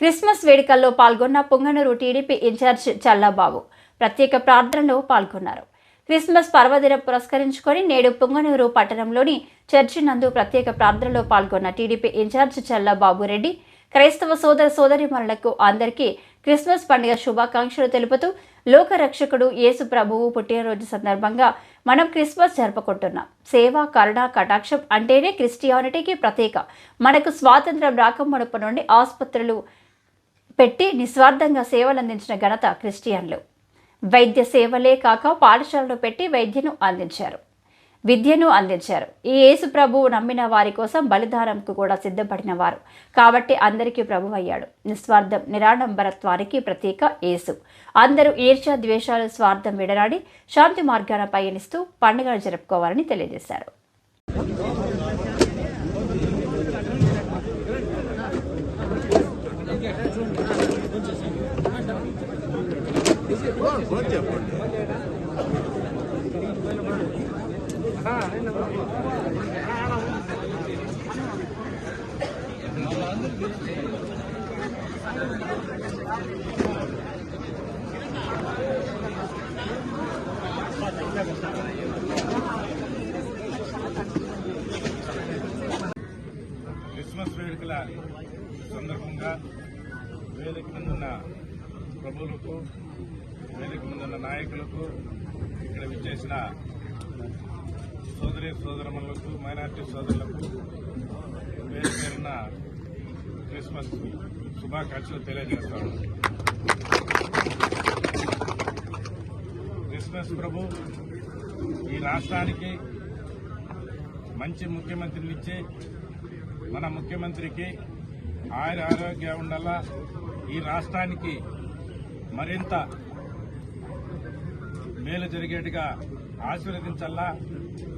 Christmas వేడుకల్లో పాల్గొన్న Punganur TDP incharge Challababu ప్రత్యేక ప్రార్థనలో పాల్గొన్నారు. క్రిస్మస్ పర్వదినం పురస్కరించుకొని నేడు పుంగనూరు పట్టణంలోని చర్చి నందు ప్రత్యేక ప్రార్థనలో పాల్గొన్న టీడీపీ ఇన్ఛార్జ్ చల్లబాబు రెడ్డి క్రైస్తవ సోదర సోదరిమణులకు అందరికీ క్రిస్మస్ పండుగ శుభాకాంక్షలు తెలుపుతూ లోకరక్షకుడు యేసు ప్రభువు పుట్టినరోజు సందర్భంగా మనం క్రిస్మస్ జరుపుకుంటున్నాం. సేవ కరుణ కటాక్షం అంటేనే క్రిస్టియానిటీకి ప్రత్యేక మనకు స్వాతంత్రం రాకమునుపు నుండి ఆసుపత్రులు పెట్టి నిస్వార్థంగా సేవలు అందించిన ఘనత క్రిస్టియన్లు. వైద్య సేవలే కాక పాఠశాలను పెట్టి వైద్యను అందించారు. విద్యను అందించారు. ఈ యేసు ప్రభువు నమ్మిన వారి కోసం బలిదానంకు కూడా సిద్ధపడిన వారు. కాబట్టి అందరికీ ప్రభు అయ్యాడు. నిస్వార్థం నిరాడంబరత్వానికి ప్రతీక యేసు. అందరూ ఈర్ష్య ద్వేషాలు స్వార్థం విడనాడి శాంతి మార్గాన పయనిస్తూ పండుగను జరుపుకోవాలని తెలియజేశారు. క్రిస్మస్ వేడుకల సందర్భంగా వేదిక ముందున్న ప్రభువులకు వేదిక ముందున్న నాయకులకు ఇక్కడ విచ్చేసిన సోదరి సోదరములకు మైనార్టీ సోదరులకు పేరు పేరున క్రిస్మస్ శుభాకాంక్షలు తెలియజేస్తాను క్రిస్మస్ ప్రభు ఈ రాష్ట్రానికి మంచి ముఖ్యమంత్రిని ఇచ్చి మన ముఖ్యమంత్రికి ఆయుర ఆరోగ్యం ఉండాలా ఈ రాష్ట్రానికి మరింత మేలు జరిగేట్టుగా ఆశీర్వదించల్లా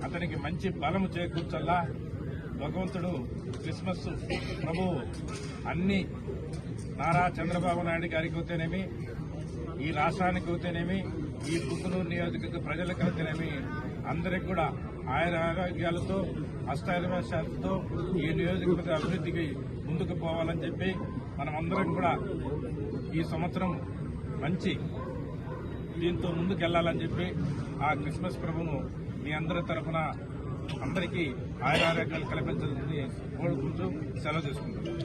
అతనికి మంచి బలము చేకూర్చల్లా. భగవంతుడు క్రిస్మస్ ప్రభువు అన్ని నారా చంద్రబాబు నాయుడు గారికి అయితేనేమి ఈ రాష్ట్రానికి అయితేనేమి ఈ పుత్తూరు నియోజకవర్గ ప్రజలకు అయితేనేమి అందరికి కూడా ఆయన ఆరోగ్యాలతో అష్టాదశాలతో ఈ నియోజకవర్గ అభివృద్ధికి ముందుకు పోవాలని చెప్పి మనమందరం కూడా ఈ సంవత్సరం మంచి దీంతో ముందుకెళ్ళాలని చెప్పి ఆ క్రిస్మస్ ప్రభును మీ అందరి తరఫున అందరికీ ఆయురారోగ్యాలు కల్పించాలని కోరుకుంటూ సెలవు చేసుకుంటున్నాను